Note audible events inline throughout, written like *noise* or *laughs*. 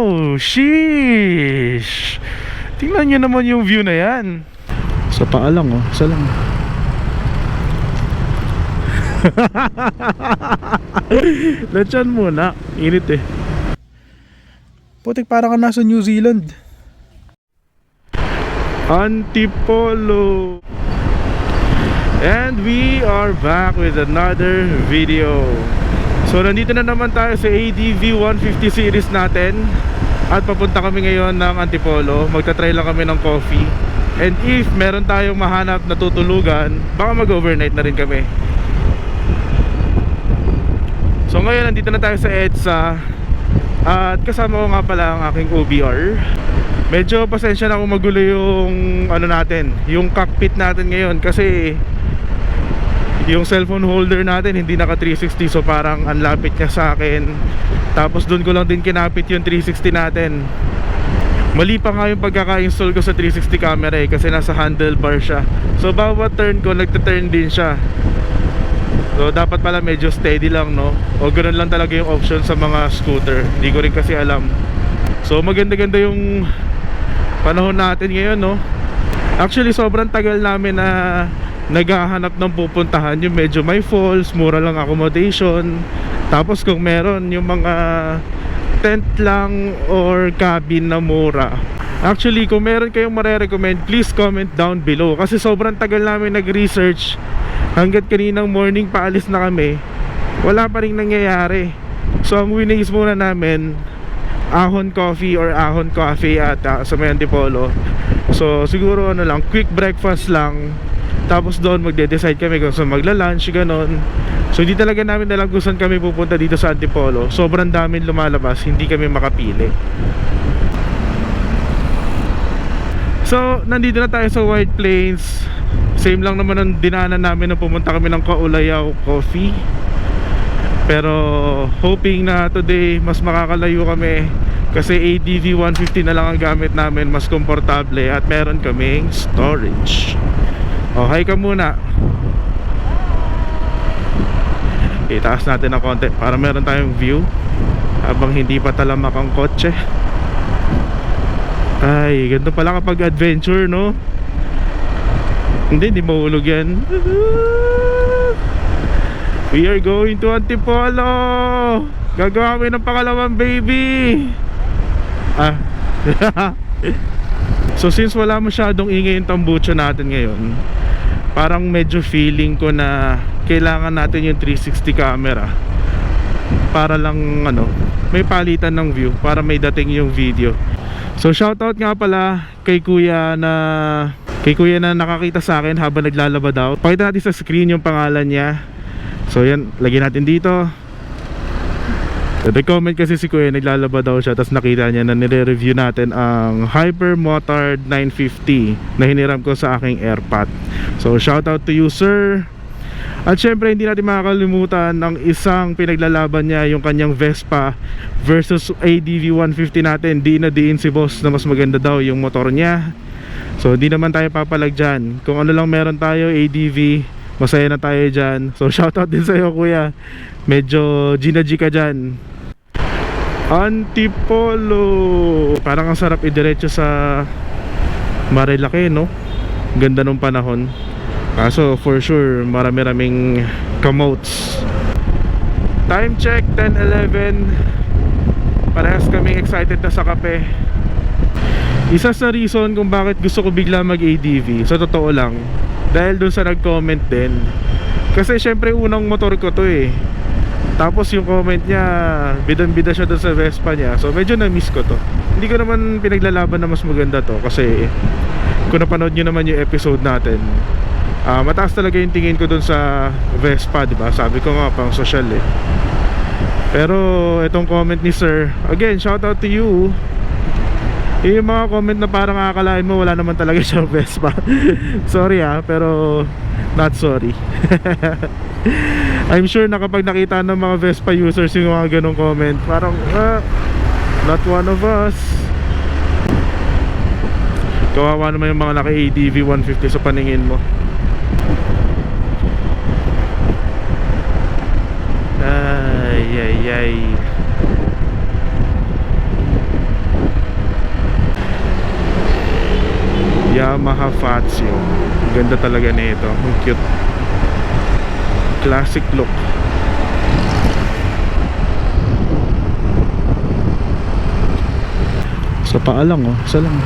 Wow! Sheesh! Tingnan nyo naman yung view na yan. Sa paa lang oh. Isa lang. *laughs* Lansyan muna. Init eh. Putik para ka nasa New Zealand. Antipolo. And we are back with another video. So nandito na naman tayo sa ADV 150 series natin At papunta kami ngayon ng Antipolo. Magta-try lang kami ng coffee. And if meron tayong mahanap na tutulugan Baka mag-overnight na rin kami. So ngayon nandito na tayo sa EDSA. At kasama ko nga pala ang aking OBR Medyo pasensya na kung magulo yung ano natin Yung cockpit natin ngayon. Kasi yung cellphone holder natin hindi naka 360 so parang ang lapit niya sa akin. Tapos doon ko lang din kinapit yung 360 natin. Mali pa nga yung pagkaka-install ko sa 360 camera eh kasi nasa handlebar siya. So bawat turn ko nagta-turn din siya. So dapat pala medyo steady lang no? O ganoon lang talaga yung option sa mga scooter. Hindi ko rin kasi alam. So maganda ganda yung panahon natin ngayon no? Actually sobrang tagal namin na naghahanap ng pupuntahan yung medyo may falls, mura lang accommodation. Tapos kung meron yung mga tent lang or cabin na mura. Actually kung meron kayong marerecommend please comment down below. Kasi sobrang tagal namin nag-research. Hanggat kaninang morning paalis na kami wala pa rin nangyayari. So ang winnings muna namin Ahon Coffee or Ahon Coffee at uh, sa may Antipolo so siguro ano lang quick breakfast lang tapos doon magde-decide kami kung saan magla-lunch, ganon. So hindi talaga namin alam kung saan kami pupunta dito sa Antipolo. Sobrang daming lumalabas, hindi kami makapili. So, nandito na tayo sa White Plains. Same lang naman ang dinanan namin nung pumunta kami ng Kaulayaw Coffee. Pero hoping na today mas makakalayo kami kasi ADV 150 na lang ang gamit namin, mas komportable at meron kaming storage. Oh, hi ka muna. Itaas natin ng konti para meron tayong view habang hindi pa talamak ang kotse. Ay, ganito pala kapag adventure, no? Hindi, hindi mahulog yan. *laughs* We are going to Antipolo. Gagawa kami ng pangalawang baby. Ah. *laughs* So since wala masyadong ingay yung tambucho natin ngayon Parang medyo feeling ko na kailangan natin yung 360 camera Para lang ano, may palitan ng view Para may dating yung video. So shoutout nga pala kay kuya na Kay kuya na nakakita sa akin habang naglalaba daw Pakita natin sa screen yung pangalan niya. So yan, lagyan natin dito Nag-comment kasi si Kuya naglalaba daw siya tapos nakita niya na nire-review natin ang Hyper Motard 950 na hiniram ko sa aking AirPod. So shout out to you sir. At syempre hindi natin makakalimutan ang isang pinaglalaban niya yung kanyang Vespa versus ADV 150 natin. Di na diin si boss na mas maganda daw yung motor niya. So di naman tayo papalag dyan. Kung ano lang meron tayo ADV, masaya na tayo dyan. So *laughs* shout out din sa'yo kuya. Medyo Gina G ka dyan. Antipolo. Parang ang sarap idiretso sa Marilake no? Ganda nung panahon. Kaso for sure marami-raming kamotes. Time check 10.11 Parehas kaming excited na sa kape. Isa sa reason kung bakit gusto ko bigla mag ADV Sa totoo lang Dahil dun sa nag-comment din Kasi syempre unang motor ko to eh tapos yung comment niya, bidan-bida siya doon sa Vespa niya. So medyo na-miss ko to. Hindi ko naman pinaglalaban na mas maganda to kasi kung napanood niyo naman yung episode natin, uh, mataas talaga yung tingin ko doon sa Vespa, di ba? Sabi ko nga pang social eh. Pero itong comment ni Sir, again, shout out to you. Yung mga comment na parang akalain mo wala naman talaga *laughs* siyang Vespa. sorry ah, pero not sorry. *laughs* I'm sure na kapag nakita ng mga Vespa users yung mga ganong comment Parang, ah, not one of us Kawawa naman yung mga naka ADV 150 sa paningin mo Ay, ay, ay Yamaha Fazio. Ganda talaga nito. Ang cute. Classic look. Sa paa oh. Isa lang. *laughs*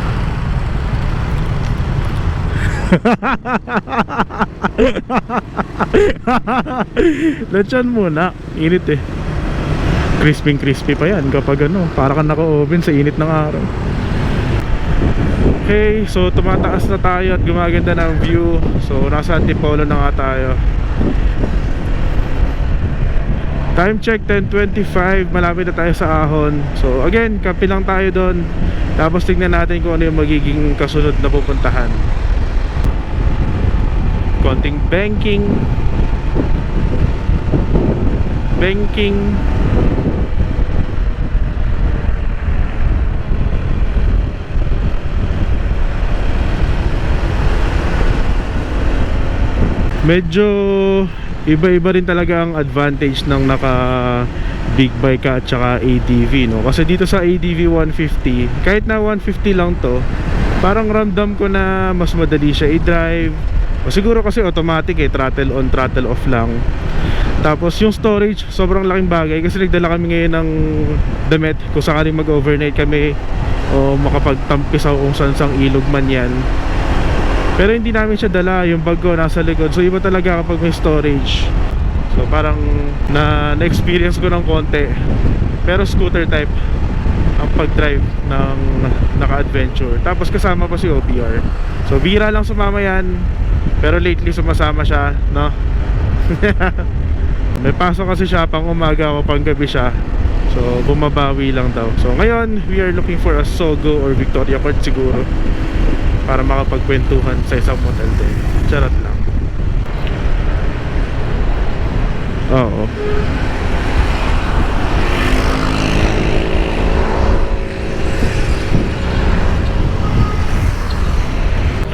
Lechon muna. Init eh. Crispy crispy pa yan. Kapag ano Para kang naka-oven sa init ng araw Okay, so tumataas na tayo at gumaganda na ang view. So nasa Antipolo na nga tayo. Time check 10.25 Malapit na tayo sa Ahon. So again, kapi lang tayo doon. Tapos tignan natin kung ano yung magiging kasunod na pupuntahan. Konting banking. Banking medyo iba-iba rin talaga ang advantage ng naka big bike ka at saka ADV no? Kasi dito sa ADV 150 kahit na 150 lang to parang ramdam ko na mas madali siya i-drive. O siguro kasi automatic eh throttle on throttle off lang. Tapos yung storage sobrang laking bagay kasi nagdala kami ngayon ng damit. Kung sakaling mag overnight kami o makapagtampisaw kung saan sang ilog man yan pero hindi namin siya dala yung bag ko nasa likod. So iba talaga kapag may storage. So parang na na-experience ko ng konti. Pero scooter type ang pag-drive ng naka-adventure. Tapos kasama pa si OBR so bira lang sumama yan. Pero lately sumasama siya no? *laughs* May pasok kasi siya pang umaga o pang gabi siya. So bumabawi lang daw. So ngayon we are looking for a Sogo or Victoria Court siguro para makapagkwentuhan sa isang motel din. Charot lang. Oo.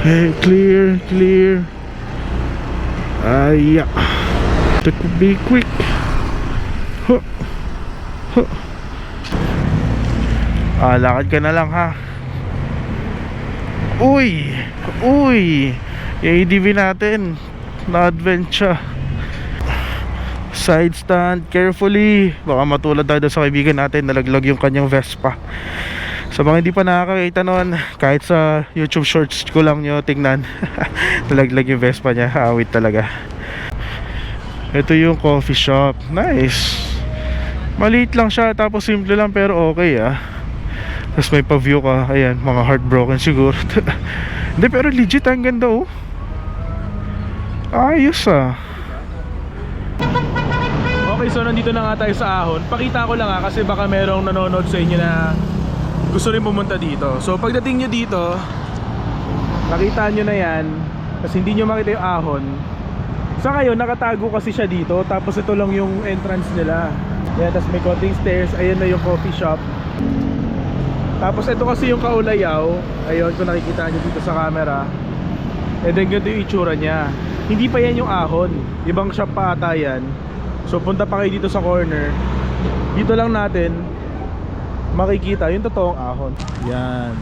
Hey, clear, clear. Ay, That could be quick. Huh. Huh. Ah, lakad ka na lang ha. Uy! Uy! ADV natin. Na-adventure. Side stand Carefully. Baka matulad tayo sa kaibigan natin Nalaglag yung kanyang Vespa. Sa mga hindi pa nakakakita noon Kahit sa YouTube shorts ko lang nyo tingnan *laughs* Nalaglag yung Vespa niya. Awit talaga. Ito yung coffee shop. Nice. Maliit lang siya Tapos simple lang pero okay ah tapos may pa-view ka Ayan, mga heartbroken siguro *laughs* Hindi, pero legit ang ganda oh Ayos ah Okay, so nandito na nga tayo sa Ahon. Pakita ko lang ha kasi baka merong nanonood sa inyo na gusto rin pumunta dito. So pagdating nyo dito, nakita nyo na yan. Kasi hindi nyo makita yung Ahon. Sa ngayon, nakatago kasi siya dito. Tapos ito lang yung entrance nila. Yan, tapos may konting stairs. Ayan na yung coffee shop. Tapos ito kasi yung kaulayaw. Ayun, kung nakikita nyo dito sa camera. Then ganito yung itsura niya. Hindi pa yan yung ahon. Ibang shop pa ata yan. So punta pa kayo dito sa corner. Dito lang natin makikita yung totoong ahon. Yan.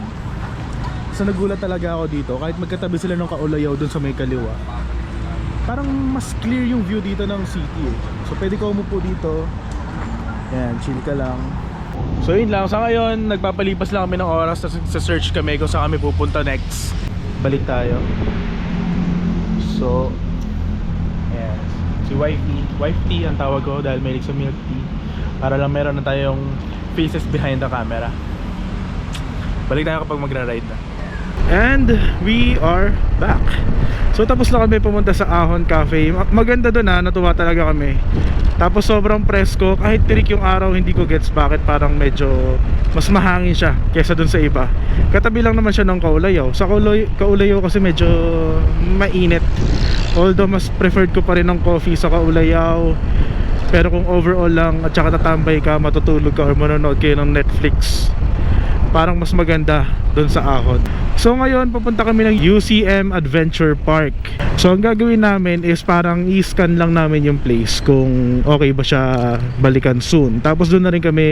So nagulat talaga ako dito kahit magkatabi sila ng kaulayaw dun sa may kaliwa. Parang mas clear yung view dito ng city eh. So pwede ka umupo dito. Yan, chill ka lang. So yun lang, sa ngayon nagpapalipas lang kami ng oras sa, search kami kung saan kami pupunta next. Balik tayo. So, yes. Si Wifey, Wife Tea ang tawag ko dahil may sa milk tea. Para lang meron na tayong faces behind the camera. Balik tayo kapag magra-ride na. And we are back. So tapos na kami pumunta sa Ahon Cafe. Ma- Maganda doon ha, natuwa talaga kami. Tapos sobrang presko. Kahit tirik yung araw, hindi ko gets bakit parang medyo Mas mahangin siya Kesa doon sa iba. Katabi lang naman siya ng Kaulayaw. Sa Kaulay, Kaulayaw kasi medyo mainit. Although mas preferred ko pa rin ng coffee sa Kaulayaw. Pero kung overall lang At saka tatambay ka, matutulog ka Or manonood kayo ng Netflix parang mas maganda doon sa Ahon. So ngayon pupunta kami ng UCM Adventure Park. So ang gagawin namin is parang i-scan lang namin yung place kung okay ba siya balikan soon. Tapos doon na rin kami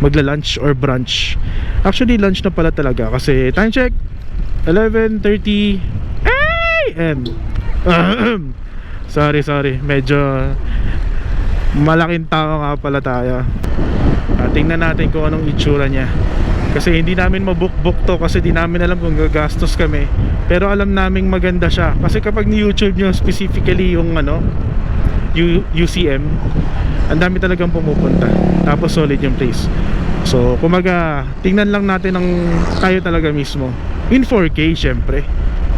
magla-lunch or brunch. Actually lunch na pala talaga kasi time check 11.30 AM Sorry, sorry Medyo Malaking tao nga pala tayo Ah, Tingnan natin kung anong itsura niya Kasi hindi namin mabukbuk to Kasi di namin alam kung gagastos kami. Pero alam naming maganda siya. Kasi kapag ni YouTube nyo specifically yung ano U- UCM Ang dami talagang pumupunta. Tapos solid yung place. So kumaga Tingnan lang natin ang tayo talaga mismo. In 4K syempre.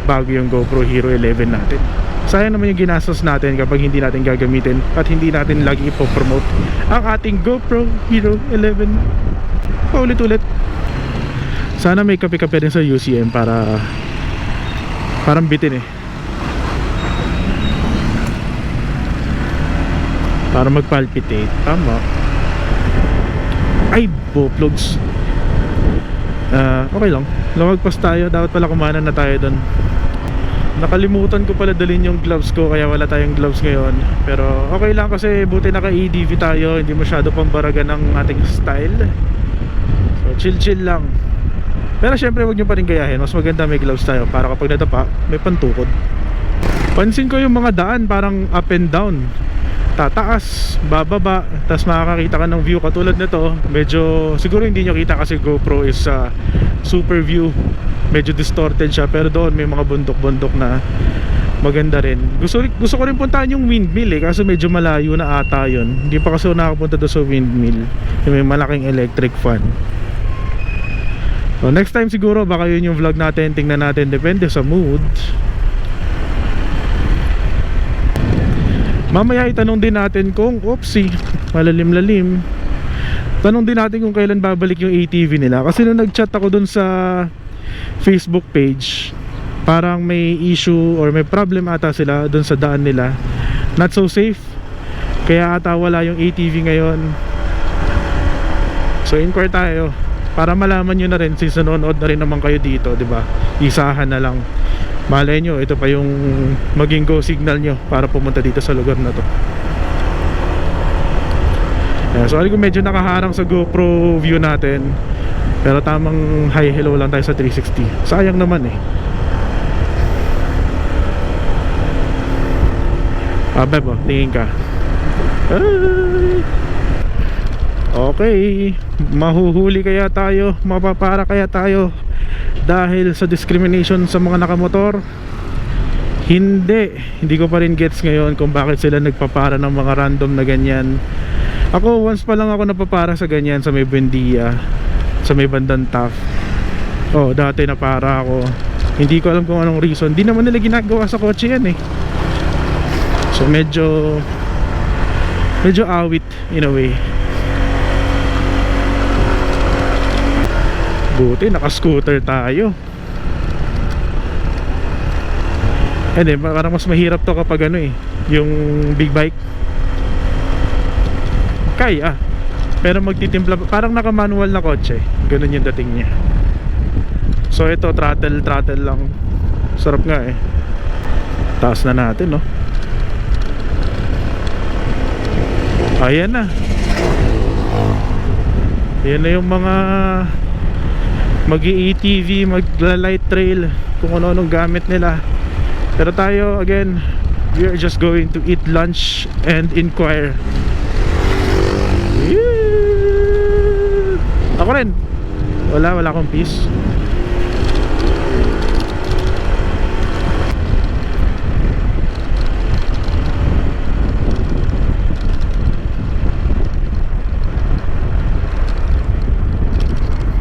Bago yung GoPro Hero 11 natin. Sayang naman yung ginastos natin kapag hindi natin gagamitin at hindi natin lagi ipopromote ang ating GoPro Hero 11 paulit-ulit sana may kape-kape rin sa UCM para parang bitin eh. Para mag-palpitate. Tama. Ay boplogs. Ah, okay lang. Lumagpas tayo. Dapat pala kumanan na tayo doon Nakalimutan ko pala dalhin yung gloves ko kaya wala tayong gloves ngayon. Pero okay lang kasi buti naka EDV tayo, hindi masyado pambaragan ng ating style. So chill chill lang. Pero syempre wag nyo pa rin gayahin, mas maganda may gloves tayo para kapag nadapa, may pantukod. Pansin ko yung mga daan parang up and down. Tataas, bababa, tapos makakakita ka ng view katulad nito. Medyo siguro hindi nyo kita kasi GoPro is uh, super view medyo distorted siya pero doon may mga bundok-bundok na maganda rin gusto, gusto ko rin puntahan yung windmill eh kaso medyo malayo na ata yun hindi pa kasi nakapunta doon sa windmill may malaking electric fan so next time siguro baka yun yung vlog natin. Tingnan natin. Depende sa mood. Mamaya itanong din natin kung oopsie malalim-lalim. Tanong din natin kung kailan babalik yung ATV nila. Kasi nung nag-chat ako dun sa Facebook page parang may issue or may problem ata sila dun sa daan nila. Not so safe. Kaya ata wala yung ATV ngayon. So inquire tayo para malaman nyo na rin since nanonood na rin naman kayo dito di ba? Isahan na lang. Malay nyo ito pa yung maging go signal nyo para pumunta dito sa lugar na to. Ayan, sorry kung medyo nakaharang sa GoPro view natin pero tamang hi hello lang tayo sa 360 sayang naman eh. Ah bebo tingin ka. Ay. Okay mahuhuli kaya tayo mapapara kaya tayo dahil sa discrimination sa mga nakamotor? Hindi hindi ko pa rin gets ngayon kung bakit sila nagpapara ng mga random na ganyan. Ako once pa lang ako napapara sa ganyan sa may Buendia sa may bandang TAF oh dati na para ako. Hindi ko alam kung anong reason. Di naman nila ginagawa sa kotse yan eh. So medyo medyo awit in a way buti naka scooter tayo. Hindi parang mas mahirap to kapag ano eh yung big bike. Kaya pero magtitimpla parang naka manual na kotse. Ganun yung dating niya. So ito throttle throttle lang. Sarap nga eh. Taas na natin no? Ayan na. Ayan na yung mga mag ATV magla light trail kung ano anong gamit nila pero tayo again we are just going to eat lunch and inquire Yeah! Ako rin. Wala, wala akong peace.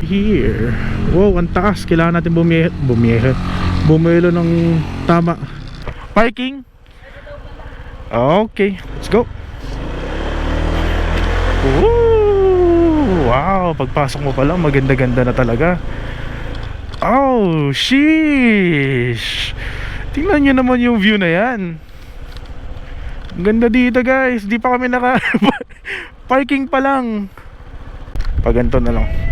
Here. Wow, ang taas. Kailangan natin bumiye, bumiye, bumelo ng tama. Parking. Okay, let's go. Wow, pagpasok mo pa lang maganda-ganda na talaga. Oh, sheesh. Tingnan nyo naman yung view na yan. Ganda dito guys. Di pa kami naka *laughs* parking pa lang. Pag ganito na lang.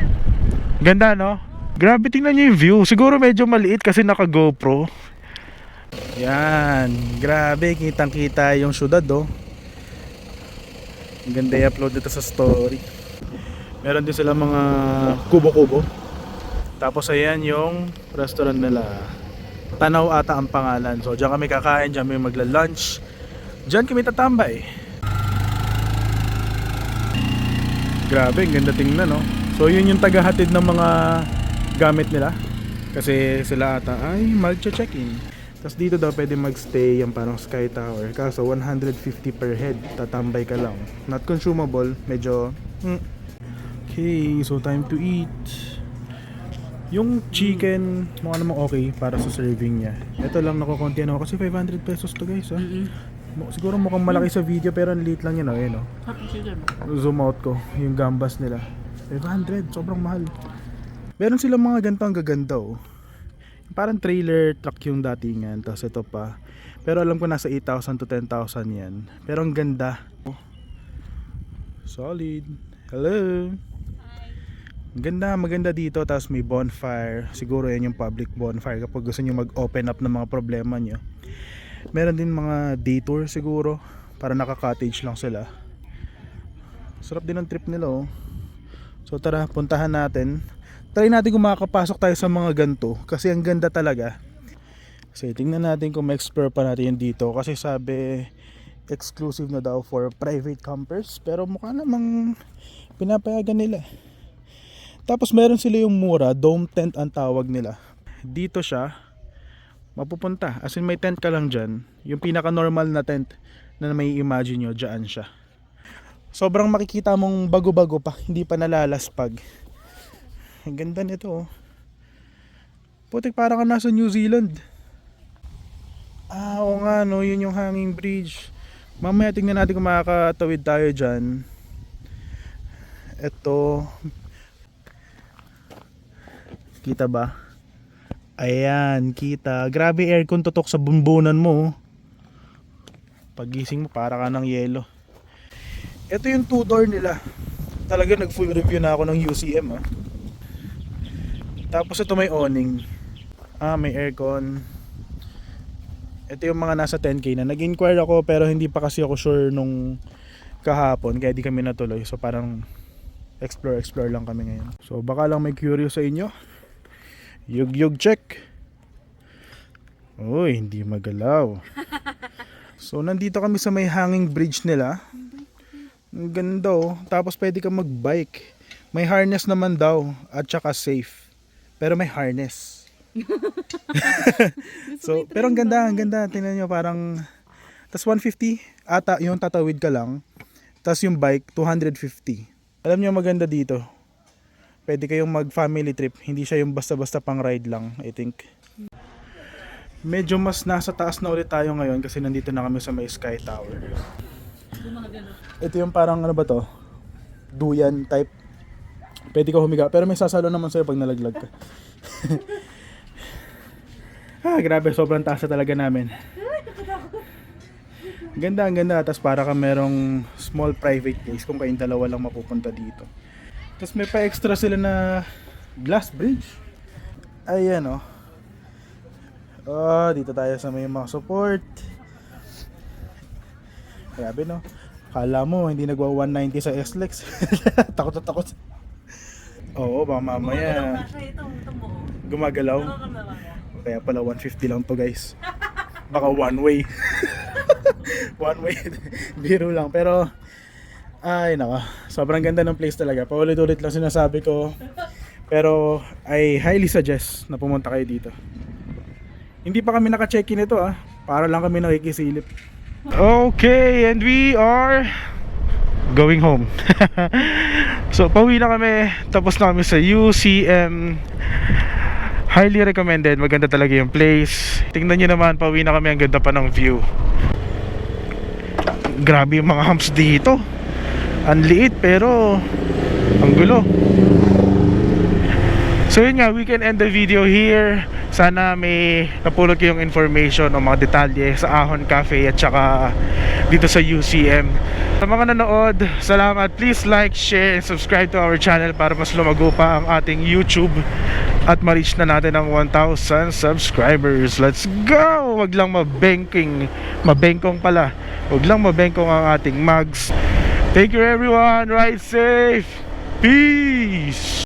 Ganda no? Grabe tingnan nyo yung view. Siguro medyo maliit kasi naka GoPro. Yan. Grabe kitang kita yung syudad oh. Ganda i-upload dito sa story. Meron din sila mga kubo-kubo. Tapos ayan yung restaurant nila. Tanaw ata ang pangalan. So diyan kami kakain, diyan kami magla-lunch. Diyan kami tatambay. Grabe, ang ganda tingnan no. So yun yung tagahatid ng mga gamit nila. Kasi sila ata ay mag-check-in. Tapos dito daw pwede magstay yung parang Sky Tower. Kaso 150 per head. Tatambay ka lang. Not consumable. Medyo... mm. Okay, so time to eat. Yung chicken, mukha namang okay para sa serving niya. Ito lang nakukunti ako kasi 500 pesos to guys. Ha? Mu- Siguro mukhang malaki sa video pero ang liit lang yun. Oh, yun, oh. Zoom out ko yung gambas nila. 500, sobrang mahal. Meron silang mga ganito ang gaganda oh. Parang trailer truck yung datingan. Tapos ito pa. Pero alam ko nasa 8,000 to 10,000 yan. Pero ang ganda. Solid. Hello. Ang Ganda, maganda dito. Tapos may bonfire. Siguro yan yung public bonfire kapag gusto nyo mag-open up ng mga problema nyo. Meron din mga day tour siguro. Para naka-cottage lang sila. Sarap din ang trip nila oh. So tara, puntahan natin. Try natin kung makakapasok tayo sa mga ganto kasi ang ganda talaga. Kasi tingnan natin kung ma-explore pa natin yung dito kasi sabi exclusive na daw for private campers pero mukha namang pinapayagan nila. Tapos meron sila yung mura, dome tent ang tawag nila. Dito siya mapupunta. As in may tent ka lang dyan. Yung pinaka normal na tent na may imagine nyo, dyan siya. Sobrang makikita mong bago-bago pa, hindi pa nalalaspag. Ang ganda nito oh. Putik parang ka nasa New Zealand. Ah, oo nga no, yun yung hanging bridge. Mamaya tingnan natin kung makakatawid tayo dyan. Ito. Kita ba? Ayan, kita. Grabe aircon tutok sa bumbunan mo. oh. Pagising mo para ka ng yelo. Ito yung two door nila. Talaga nag full review na ako ng UCM ah. Tapos ito may awning. Ah, may aircon. Ito yung mga nasa 10k na. Nag-inquire ako pero hindi pa kasi ako sure nung kahapon kaya di kami natuloy. So parang explore explore lang kami ngayon. So baka lang may curious sa inyo. Yug yug check. Uy, hindi magalaw. *laughs* So nandito kami sa may hanging bridge nila. Ang ganda oh. Tapos pwede ka mag-bike. May harness naman daw at saka safe. Pero may harness. *laughs* so, pero ang ganda, ang ganda. Tingnan nyo parang tas 150 ata yung tatawid ka lang. Tas yung bike 250. Alam nyo maganda dito. Pwede kayong mag family trip. Hindi siya yung basta-basta pang ride lang, I think. Medyo mas nasa taas na ulit tayo ngayon kasi nandito na kami sa may Sky Tower. Ito yung parang ano ba to? Duyan type. Pwede ka humiga. Pero may sasalo naman sa'yo pag nalaglag ka. *laughs* ah, grabe. Sobrang taas talaga namin. Ganda, ang ganda. Tapos para ka merong small private place kung kayong dalawa lang mapupunta dito. Tapos may pa extra sila na glass bridge. Ayan oh. Oh, dito tayo sa may mga support. Grabe no. Kala mo hindi nagwa 190 sa SLEX. *laughs* takot na takot. Oo, baka mamaya gumagalaw. Kaya pala 150 lang to guys. Baka one way. *laughs* one way. Biro lang. Pero, ay nako. Sobrang ganda ng place talaga. Paulit-ulit lang sinasabi ko. Pero, I highly suggest na pumunta kayo dito. Hindi pa kami naka-check-in ito ah. Para lang kami nakikisilip. Okay, and we are going home. *laughs* so, pauwi na kami. Tapos na kami sa UCM. Highly recommended. Maganda talaga yung place. Tingnan nyo naman, pauwi na kami. Ang ganda pa ng view. Grabe yung mga humps dito. Ang liit pero ang gulo. So yun nga, we can end the video here. Sana may napulot kayong information o mga detalye sa Ahon Cafe at saka dito sa UCM. Sa mga nanood, salamat. Please like, share, and subscribe to our channel para mas lumago pa ang ating YouTube at ma-reach na natin ang 1,000 subscribers. Let's go! Wag lang mabenking, mabengkong pala. Wag lang mabengkong ang ating mags. Thank you everyone. Ride safe. Peace.